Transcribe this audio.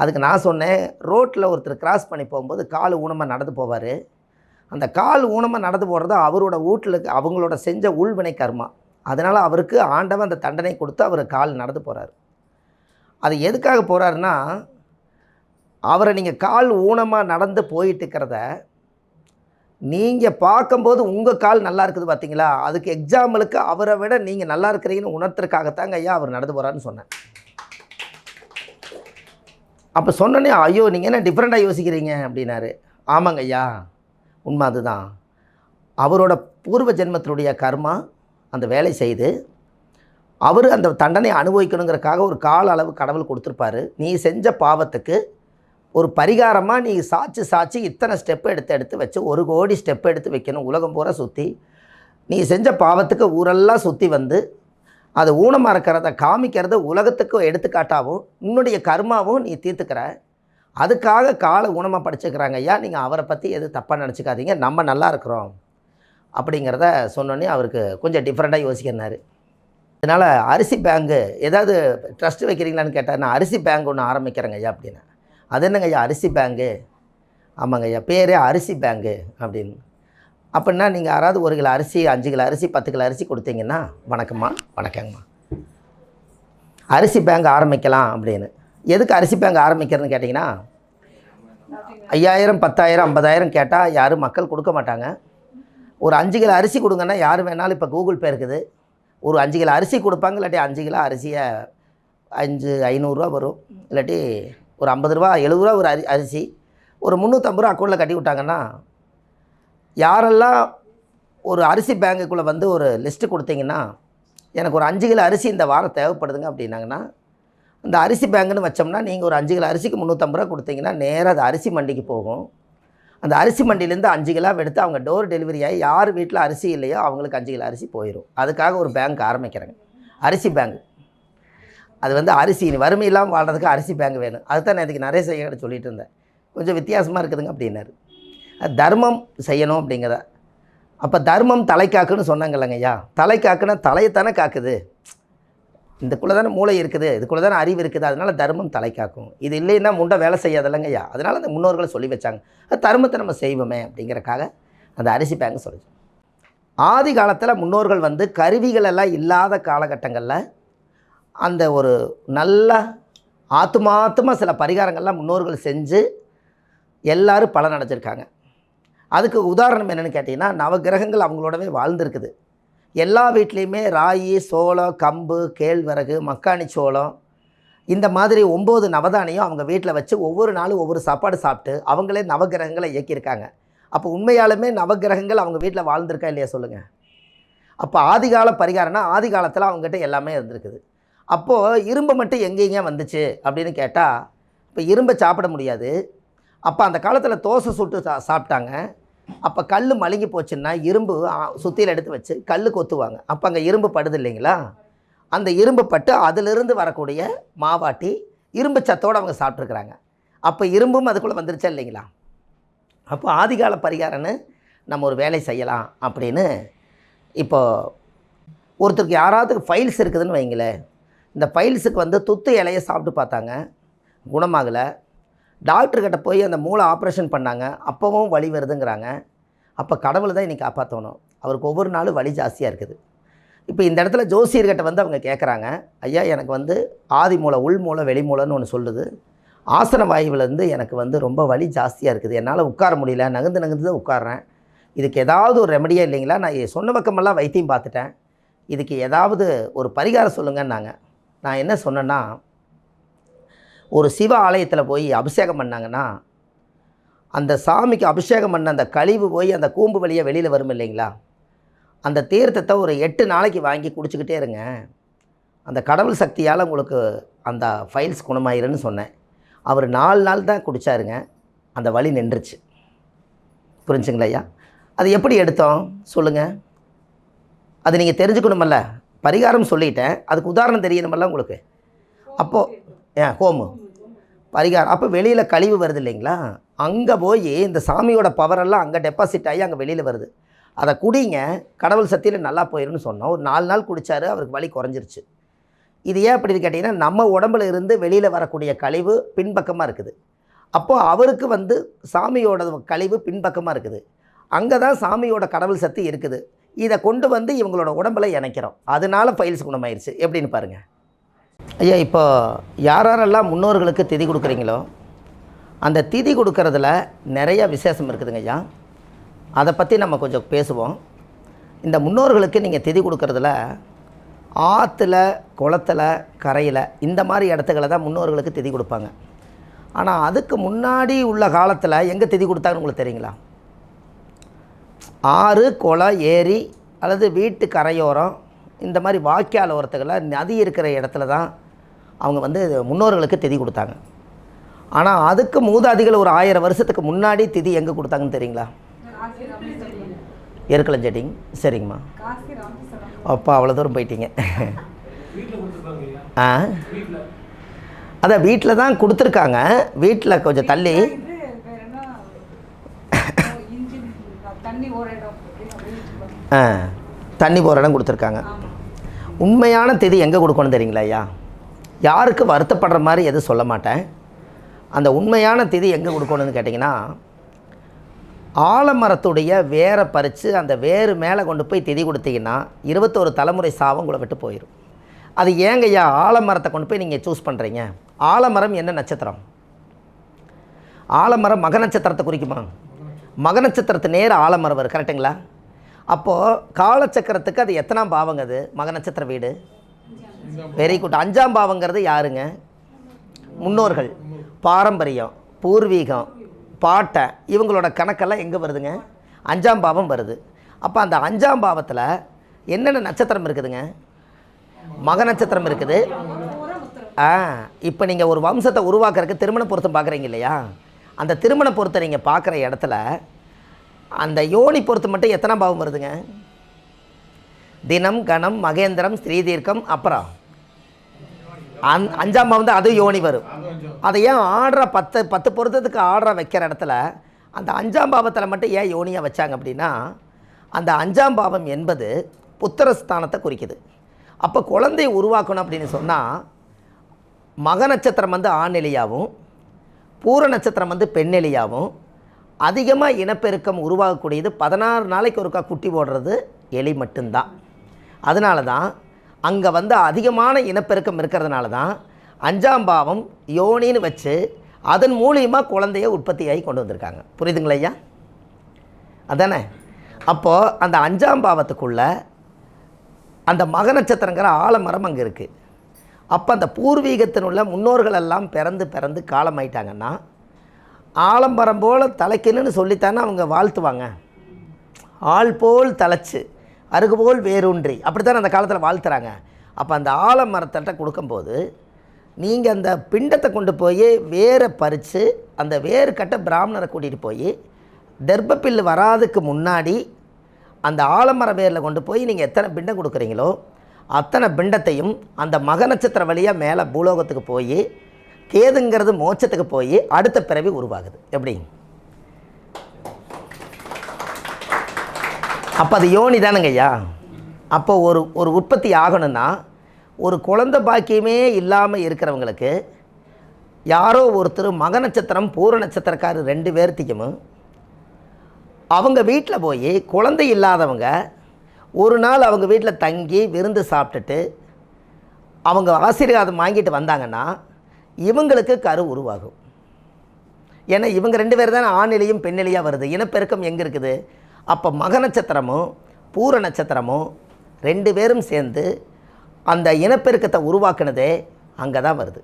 அதுக்கு நான் சொன்னேன் ரோட்டில் ஒருத்தர் கிராஸ் பண்ணி போகும்போது கால் ஊனமாக நடந்து போவார். அந்த கால் ஊனமாக நடந்து போகிறது அவரோட வீட்டில் அவங்களோட செஞ்ச உள்வினை கர்மா. அதனால் அவருக்கு ஆண்டவன் அந்த தண்டனை கொடுத்து அவர் கால் நடந்து போகிறார் அது எதுக்காக போகிறாருன்னா அவரை நீங்கள் கால் ஊனமாக நடந்து போயிட்டு இருக்கிறத நீங்கள் பார்க்கும்போது உங்கள் கால் நல்லா இருக்குது பார்த்தீங்களா அதுக்கு எக்ஸாம்பிளுக்கு அவரை விட நீங்கள் நல்லா இருக்கிறீங்கன்னு உணர்த்துறதுக்காகத்தாங்க ஐயா அவர் நடந்து போகிறாருன்னு சொன்னேன். அப்போ சொன்னோன்னே ஐயோ நீங்கள் என்ன டிஃப்ரெண்ட்டாக யோசிக்கிறீங்க? அப்படின்னாரு. ஆமாங்க ஐயா உண்மை அதுதான். அவரோட பூர்வ ஜென்மத்தினுடைய கர்மா அந்த வேலை செய்து அவர் அந்த தண்டனை அனுபவிக்கணுங்கிறக்காக ஒரு கால அளவு கடவுள் கொடுத்துருப்பாரு. நீ செஞ்ச பாவத்துக்கு ஒரு பரிகாரமாக நீ சாட்சி சாட்சி இத்தனை ஸ்டெப் எடுத்து எடுத்து வச்சு ஒரு கோடி ஸ்டெப் எடுத்து வைக்கணும். உலகம் பூரா சுற்றி நீ செஞ்ச பாவத்துக்கு ஊரெல்லாம் சுற்றி வந்து அது ஊனமாக இருக்கிறத காமிக்கிறத உலகத்துக்கு எடுத்துக்காட்டாகவும் உன்னுடைய கர்மாவும் நீ தீர்த்துக்கிற. அதுக்காக காலை ஊனமாக படிச்சுக்கிறாங்க ஐயா. நீங்கள் அவரை பற்றி எது தப்பாக நினச்சிக்காதீங்க. நம்ம நல்லா இருக்கிறோம். அப்படிங்கிறத சொன்னோன்னே அவருக்கு கொஞ்சம் டிஃப்ரெண்ட்டாக யோசிக்கிறார். அதனால் அரிசி பேங்கு ஏதாவது ட்ரஸ்ட் வைக்கிறீங்களான்னு கேட்டார் நான் அரிசி பேங்க் ஒன்று ஆரம்பிக்கிறேங்க ஐயா அப்படின்னு. அது என்னங்க ஐயா? அரிசி பேங்கு. ஆமாங்க ஐயா. பேரே அரிசி பேங்கு அப்படின்னு. அப்படின்னா நீங்கள் யாராவது ஒரு கிலோ அரிசி அஞ்சு கிலோ அரிசி பத்து கிலோ அரிசி கொடுத்தீங்கன்னா வணக்கம்மா வணக்கங்கம்மா. அரிசி பேங்க் ஆரம்பிக்கலாம் அப்படின்னு. எதுக்கு அரிசி பேங்க் ஆரம்பிக்கிறதுன்னு கேட்டிங்கன்னா ஐயாயிரம் பத்தாயிரம் ஐம்பதாயிரம் கேட்டால் யாரும் மக்கள் கொடுக்க மாட்டாங்க. ஒரு அஞ்சு கிலோ அரிசி கொடுங்கன்னா யார் வேணாலும் இப்போ கூகுள் பே இருக்குது. ஒரு அஞ்சு கிலோ அரிசி கொடுப்பாங்க இல்லாட்டி அஞ்சு கிலோ அரிசியை அஞ்சு ஐநூறுரூவா வரும். இல்லாட்டி ஒரு ஐம்பது ரூபா எழுபது ரூபா ஒரு அரி அரிசி. ஒரு முந்நூற்றம்பது ரூபா அக்கௌண்ட்டில் கட்டி விட்டாங்கன்னா யாரெல்லாம் ஒரு அரிசி பேங்குக்குள்ளே வந்து ஒரு லிஸ்ட்டு கொடுத்தீங்கன்னா எனக்கு ஒரு அஞ்சு கிலோ அரிசி இந்த வாரம் தேவைப்படுதுங்க அப்படின்னாங்கன்னா அந்த அரிசி பேங்குன்னு வச்சோம்னா நீங்கள் ஒரு அஞ்சு கிலோ அரிசிக்கு முந்நூற்றம்பது ரூபா கொடுத்தீங்கன்னா நேராக அது அரிசி மண்டிக்கு போகும். அந்த அரிசி மண்டியிலேருந்து அஞ்சு கிலோ எடுத்து அவங்க டோர் டெலிவரி ஆகி யார் வீட்டில் அரிசி இல்லையோ அவங்களுக்கு அஞ்சு கிலோ அரிசி போயிடும் அதுக்காக ஒரு பேங்க் ஆரம்பிக்கிறாங்க. அரிசி பேங்க். அது வந்து அரிசி நீ வறுமை இல்லாமல் வாழ்றதுக்கு அரிசி பேங்க் வேணும். அதுதான் நான் இதுக்கு நிறைய செய்ய சொல்லிட்டு இருந்தேன். கொஞ்சம் வித்தியாசமாக இருக்குதுங்க அப்படின்னாரு. தர்மம் செய்யணும் அப்படிங்கிறத. அப்போ தர்மம் தலை காக்குன்னு சொன்னாங்கல்லங்க ஐயா. தலை தலையைத்தானே காக்குது. இதுக்குள்ளே தானே மூளை இருக்குது இதுக்குள்ளே தானே அறிவு இருக்குது அதனால் தர்மம் தலை காக்கும் இது இல்லைன்னா முண்டை வேலை செய்யாதில்லைங்கய்யா அதனால் அந்த முன்னோர்களை சொல்லி வச்சாங்க. அது தர்மத்தை நம்ம செய்வோமே அப்படிங்கிறக்காக அந்த அரிசி பேங்க் சொல்லி ஆதி காலத்தில் முன்னோர்கள் வந்து கருவிகள் எல்லாம் இல்லாத காலகட்டங்களில் அந்த ஒரு நல்ல ஆத்துமாத்தமாக சில பரிகாரங்கள்லாம் முன்னோர்கள் செஞ்சு எல்லோரும் பலன் அடைஞ்சிருக்காங்க. அதுக்கு உதாரணம் என்னென்னு கேட்டிங்கன்னா நவகிரகங்கள் அவங்களோடவே வாழ்ந்துருக்குது. எல்லா வீட்லேயுமே ராகி சோளம் கம்பு கேழ்வரகு மக்காணி சோளம் இந்த மாதிரி ஒம்பது நவதானியம் அவங்க வீட்டில் வச்சு ஒவ்வொரு நாளும் ஒவ்வொரு சாப்பாடு சாப்பிட்டு அவங்களே நவகிரகங்களை இயக்கியிருக்காங்க. அப்போ உண்மையாலுமே நவகிரகங்கள் அவங்க வீட்டில் வாழ்ந்திருக்கா இல்லையா சொல்லுங்கள் அப்போ ஆதிகால பரிகாரம்னா ஆதி காலத்தில் அவங்ககிட்ட எல்லாமே இருந்திருக்குது. அப்போது இரும்பு மட்டும் எங்கேங்க வந்துச்சு அப்படின்னு கேட்டால் இப்போ இரும்பை சாப்பிட முடியாது. அப்போ அந்த காலத்தில் தோசை சுட்டு சா சாப்பிட்டாங்க. அப்போ கல் மழுங்கி போச்சுன்னா இரும்பு சுத்தியில் எடுத்து வச்சு கல் கொத்துவாங்க. அப்போ அங்கே இரும்பு படுது இல்லைங்களா? அந்த இரும்பு பட்டு அதிலிருந்து வரக்கூடிய மாவாட்டி இரும்பு சத்தோடு அவங்க சாப்பிட்ருக்குறாங்க அப்போ இரும்பும் அதுக்குள்ளே வந்துருச்சா இல்லைங்களா? அப்போ ஆதிகால பரிகாரம்னு நம்ம ஒரு வேலை செய்யலாம் அப்படின்னு இப்போது ஒருத்தருக்கு யாராவது ஃபைல்ஸ் இருக்குதுன்னு வைங்களேன். இந்த ஃபைல்ஸுக்கு வந்து துத்து இலையை சாப்பிட்டு பார்த்தாங்க. குணமாகலை. டாக்டர்கிட்ட போய் அந்த மூளை ஆப்ரேஷன் பண்ணாங்க. அப்போவும் வலி வருதுங்கிறாங்க. அப்போ கடவுள் தான் இன்னைக்கு காப்பாற்றணும் அவருக்கு ஒவ்வொரு நாளும் வலி ஜாஸ்தியாக இருக்குது. இப்போ இந்த இடத்துல ஜோசியர்கிட்ட வந்து அவங்க கேட்குறாங்க ஐயா எனக்கு வந்து ஆதி மூளை உள் மூளை வெளி மூளைன்னு ஒன்று சொல்லுது. ஆசன வாயுவிலேருந்து எனக்கு வந்து ரொம்ப வலி ஜாஸ்தியாக இருக்குது. என்னால் உட்கார முடியல. நகர்ந்து நகர்ந்து தான் உட்கார்றேன். இதுக்கு ஏதாவது ஒரு ரெமடியாக இல்லைங்களா? நான் சொன்ன பக்கமெல்லாம் வைத்தியம் பார்த்துட்டேன். இதுக்கு ஏதாவது ஒரு பரிகாரம் சொல்லுங்கன்னாங்க. நான் என்ன சொன்னேன்னா ஒரு சிவ ஆலயத்தில் போய் அபிஷேகம் பண்ணாங்கன்னா அந்த சாமிக்கு அபிஷேகம் பண்ண அந்த கழிவு போய் அந்த கூம்பு வழியாக வெளியில் வரும் இல்லைங்களா? அந்த தீர்த்தத்தை ஒரு எட்டு நாளைக்கு வாங்கி குடிச்சிக்கிட்டே இருங்க. அந்த கடவுள் சக்தியால் உங்களுக்கு அந்த ஃபைல்ஸ் குணமாயிருன்னு சொன்னேன். அவர் நாலு நாள் தான் குடித்தாருங்க அந்த வழி நின்றுச்சு. புரிஞ்சுங்களா ஐயா? அது எப்படி எடுத்தோம்? சொல்லுங்கள் அது நீங்கள் தெரிஞ்சுக்கணுமல்ல. பரிகாரம் சொல்லிட்டேன். அதுக்கு உதாரணம் தெரியணுமல்ல உங்களுக்கு? அப்போது ஏன் ஹோமு. பரிகாரம். அப்போ வெளியில் கழிவு வருது இல்லைங்களா? அங்கே போய் இந்த சாமியோட பவரெல்லாம் அங்கே டெபாசிட் ஆகி அங்கே வெளியில் வருது. அதை குடிங்க. கடவுள் சக்தியில் நல்லா போயிருன்னு சொன்னோம். ஒரு நாலு நாள் குடித்தாரு அவருக்கு வலி குறைஞ்சிருச்சு. இது ஏன் அப்படின்னு கேட்டிங்கன்னா நம்ம உடம்புல இருந்து வெளியில் வரக்கூடிய கழிவு பின்பக்கமாக இருக்குது. அப்போது அவருக்கு வந்து சாமியோட கழிவு பின்பக்கமாக இருக்குது. அங்கே தான் சாமியோட கடவுள் சக்தி இருக்குது. இதை கொண்டு வந்து இவங்களோட உடம்புல இணைக்கிறோம். அதனால ஃபைல்ஸ் குணமாயிருச்சு. எப்படின்னு பாருங்கள் ஐயா இப்போ யாரெல்லாம் முன்னோர்களுக்கு திதி கொடுக்குறீங்களோ அந்த திதி கொடுக்கறதுல நிறைய விசேஷம் இருக்குதுங்க ஐயா. அதை பற்றி நம்ம கொஞ்சம் பேசுவோம். இந்த முன்னோர்களுக்கு நீங்கள் திதி கொடுக்கறதுல ஆற்றுல குளத்துல கரையில் இந்த மாதிரி இடத்துக்களை தான் முன்னோர்களுக்கு திதி கொடுப்பாங்க. ஆனால் அதுக்கு முன்னாடி உள்ள காலத்தில் எங்கே திதி கொடுத்தாங்கன்னு உங்களுக்கு தெரியுங்களா? ஆறு குளம் ஏரி அல்லது வீட்டு கரையோரம் இந்த மாதிரி வாய்க்கால் ஓரத்துகளில் நதி இருக்கிற இடத்துல தான் அவங்க வந்து முன்னோர்களுக்கு திதி கொடுத்தாங்க. ஆனால் அதுக்கு மூதாதிகள் ஒரு ஆயிரம் வருஷத்துக்கு முன்னாடி திதி எங்கே கொடுத்தாங்கன்னு தெரியுங்களா? எருக்களஞ்செடிங் சரிங்கம்மா. அப்பா அவ்வளோ தூரம் போயிட்டீங்க. ஆ? அதான் வீட்டில் தான் கொடுத்துருக்காங்க. வீட்டில் கொஞ்சம் தள்ளி. ஆ தண்ணி போகிற இடம் கொடுத்துருக்காங்க. உண்மையான திதி எங்கே கொடுக்கணும் தெரியுங்களா ஐயா? யாருக்கு வருத்தப்படுற மாதிரி எதுவும் சொல்ல மாட்டேன். அந்த உண்மையான திதி எங்கே கொடுக்கணும்னு கேட்டிங்கன்னா ஆலமரத்துடைய வேரை பறித்து அந்த வேறு மேலே கொண்டு போய் திதி கொடுத்தீங்கன்னா இருபத்தோரு தலைமுறை சாபம் உங்களை விட்டு போயிடும் அது ஏங்க ஐயா ஆலமரத்தை கொண்டு போய் நீங்கள் சூஸ் பண்ணுறீங்க ஆலமரம் என்ன நட்சத்திரம்? ஆலமரம் மக நட்சத்திரத்தை குறிக்குமா? மக நட்சத்திரத்து நேர ஆலமரம் வரும் கரெக்டுங்களா அப்போது காலச்சக்கரத்துக்கு அது எத்தனாம் பாவங்க அது? மக நட்சத்திர வீடு? Very good. அஞ்சாம் பாவங்கிறது யாருங்க? முன்னோர்கள். பாரம்பரியம் பூர்வீகம் பாட்டை இவங்களோட கணக்கெல்லாம் எங்கே வருதுங்க? அஞ்சாம் பாவம் வருது. அப்போ அந்த அஞ்சாம் பாவத்தில் என்னென்ன நட்சத்திரம் இருக்குதுங்க? மக நட்சத்திரம் இருக்குது. ஆ இப்போ நீங்கள் ஒரு வம்சத்தை உருவாக்குறதுக்கு திருமண பொருத்தம் பார்க்குறீங்க இல்லையா? அந்த திருமண பொருத்தம் நீங்கள் பார்க்குற இடத்துல அந்த யோனி பொருத்தம் மட்டும் எத்தனை பாவம் வருதுங்க? தினம் கணம் மகேந்திரம் ஸ்ரீதீர்க்கம் அப்புறம் அந் அஞ்சாம் பாவம் தான் அது யோனி வரும். அதை ஏன் ஆர்டரை பத்து பத்து பொருத்தத்துக்கு ஆர்டரை வைக்கிற இடத்துல அந்த அஞ்சாம் பாவத்தில் மட்டும் ஏன் யோனியாக வச்சாங்க அப்படின்னா அந்த அஞ்சாம் பாவம் என்பது புத்திரஸ்தானத்தை குறிக்குது. அப்போ குழந்தையை உருவாக்கணும் அப்படின்னு சொன்னால் மக நட்சத்திரம் வந்து ஆண்நிலையாகவும் பூர நட்சத்திரம் வந்து பெண்ணெலியாகவும் அதிகமாக இனப்பெருக்கம் உருவாகக்கூடியது பதினாறு நாளைக்கு ஒருக்கா குட்டி போடுறது எலி மட்டும்தான். அதனால தான் அங்கே வந்து அதிகமான இனப்பெருக்கம் இருக்கிறதுனால தான் அஞ்சாம் பாவம் யோனின்னு வச்சு அதன் மூலியமாக குழந்தைய உற்பத்தியாகி கொண்டு வந்திருக்காங்க. புரியுதுங்களா ஐயா? அதானே? அப்போது அந்த அஞ்சாம் பாவத்துக்குள்ள அந்த மக நட்சத்திரங்கிற ஆலமரம் அங்கே இருக்குது அப்போ அந்த பூர்வீகத்தினுள்ள முன்னோர்கள் எல்லாம் பிறந்து பிறந்து காலமாயிட்டாங்கன்னா ஆலம்பரம் போல் தலைக்கணுன்னு சொல்லித்தானே அவங்க வாழ்த்துவாங்க. ஆள் போல் தலைச்சு. அருகுபோல் வேரூன்றி. அப்படித்தானே அந்த காலத்தில் வாழ்த்துறாங்க. அப்போ அந்த ஆலமரத்திட்ட கொடுக்கும்போது நீங்கள் அந்த பிண்டத்தை கொண்டு போய் வேரை பறித்து அந்த வேறு கட்ட பிராமணரை கூட்டிகிட்டு போய் தர்ப்பப்பில்லு வராதுக்கு முன்னாடி அந்த ஆலமர வேரில் கொண்டு போய் நீங்கள் எத்தனை பிண்டம் கொடுக்குறீங்களோ அத்தனை பிண்டத்தையும் அந்த மக நட்சத்திர வழியாக மேலே பூலோகத்துக்கு போய் கேதுங்கிறது மோட்சத்துக்கு போய் அடுத்த பிறவி உருவாகுது. எப்படி? அப்போ அது யோனி தானுங்க ஐயா? அப்போ ஒரு ஒரு உற்பத்தி ஆகணும்னா ஒரு குழந்தை பாக்கியமே இல்லாமல் இருக்கிறவங்களுக்கு யாரோ ஒருத்தர் மக நட்சத்திரம் பூர நட்சத்திரக்காரர் ரெண்டு பேர்த்திக்கும் அவங்க வீட்டில் போய் குழந்தை இல்லாதவங்க ஒரு நாள் அவங்க வீட்டில் தங்கி விருந்து சாப்பிட்டுட்டு அவங்க ஆசீர்வாதம் வாங்கிட்டு வந்தாங்கன்னா இவங்களுக்கு கரு உருவாகும். ஏன்னா இவங்க ரெண்டு பேர் தானே ஆணிலையும் பெண்ணிலையாக வருது. இனப்பெருக்கம் எங்கே இருக்குது? அப்போ மக நட்சத்திரமும் பூர நட்சத்திரமும் ரெண்டு பேரும் சேர்ந்து அந்த இனப்பெருக்கத்தை உருவாக்குனதே அங்கே தான் வருது.